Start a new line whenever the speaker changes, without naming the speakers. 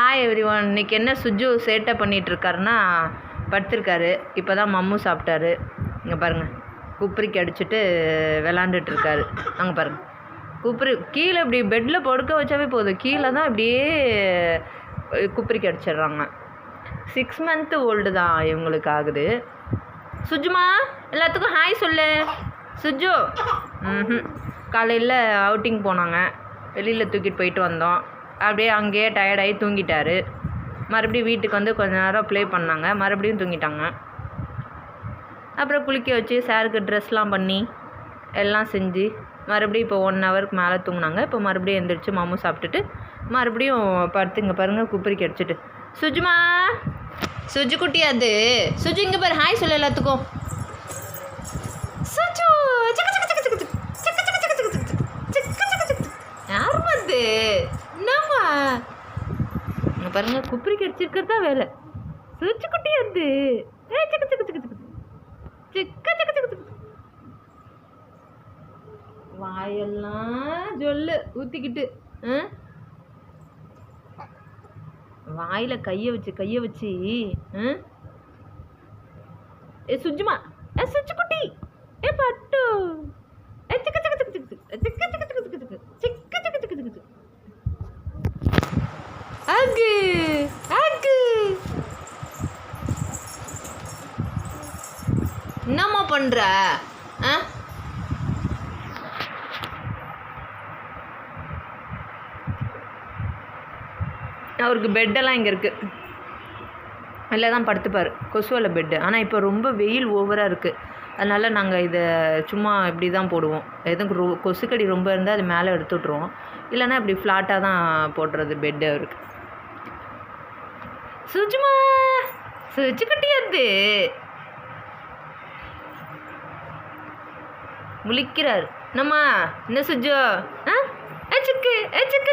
Hi every one இன்னைக்கு என்ன சுஜு சேட்டை பண்ணிகிட்ருக்காருன்னா படுத்திருக்காரு. இப்போ தான் மம்மு சாப்பிட்டாரு. இங்கே பாருங்கள் குப்பரிக்கு அடிச்சுட்டு விளாண்டுட்டுருக்காரு. அங்கே பாருங்கள் குப்பரி கீழே இப்படி பெட்டில் படுக்க வச்சாவே போதும். கீழே தான் இப்படியே அஹ், குப்பரிக்கு அடிச்சிடுறாங்க. சிக்ஸ் மந்த்து ஓல்டு தான் இவங்களுக்கு ஆகுது. சுஜுமா எல்லாத்துக்கும் ஹாய் சொல்லு. சுஜு. ம் காலையில் அவுட்டிங் போனாங்க. வெளியில் தூக்கிட்டு போயிட்டு வந்தோம். அப்படியே அங்கேயே டயர்டாகி தூங்கிட்டாரு. மறுபடியும் வீட்டுக்கு வந்து கொஞ்ச நேரம் ப்ளே பண்ணாங்க. மறுபடியும் தூங்கிட்டாங்க. அப்புறம் குளிக்க வச்சு சாருக்கு ட்ரெஸ்லாம் பண்ணி எல்லாம் செஞ்சு மறுபடியும் இப்போ ஒன் ஹவருக்கு மேலே தூங்கினாங்க. இப்போ மறுபடியும் எந்திரிச்சு மாமு சாப்பிட்டுட்டு மறுபடியும் படுத்துங்க பாருங்கள் குப்பரிக்கு அடிச்சிட்டு. சுஜுமா! சுஜு குட்டி அது. சுஜு இங்கே பாரு ஹாய் சொல்லு எல்லாத்துக்கும். இங்கே பாருங்கள் குப்பரி கடிச்சிருக்கிறது தான் வேலை சுச்சுக்குட்டி வந்து. ஏ சிக்க சிக்க சிக்கு சிக்க. சிக்க சிக்கு சிக்கு சிக்கு. வாயெல்லாம் சொல்லு ஊற்றிக்கிட்டு ஆ? வாயில் கையை வச்சு கையை வச்சு ஏ சுஜிமா ஏ சுச்சுக்குட்டி ஏ பட்டு. அங்கு அங்கு. என்னம்மா பண்ற? ஆ? அவருக்கு பெட்டெல்லாம் இங்கே இருக்குது அதில் தான் படுத்துப்பார். கொசுவில் பெட்டு ஆனால் இப்போ ரொம்ப வெயில் ஓவராக இருக்குது அதனால் நாங்கள் இதை சும்மா இப்படி தான் போடுவோம். எதுவும் ரொ கொசுக்கடி ரொம்ப இருந்தால் அது மேலே எடுத்து விட்ருவோம் இல்லைன்னா இப்படி ஃப்ளாட்டாக தான் போடுறது பெட்டு அவருக்கு. சுஜுமா சுஜு குட்டியது முழிக்கிறார். என்னம்மா என்ன சுஜோ? ஆ? அச்சுக்கு அச்சுக்கு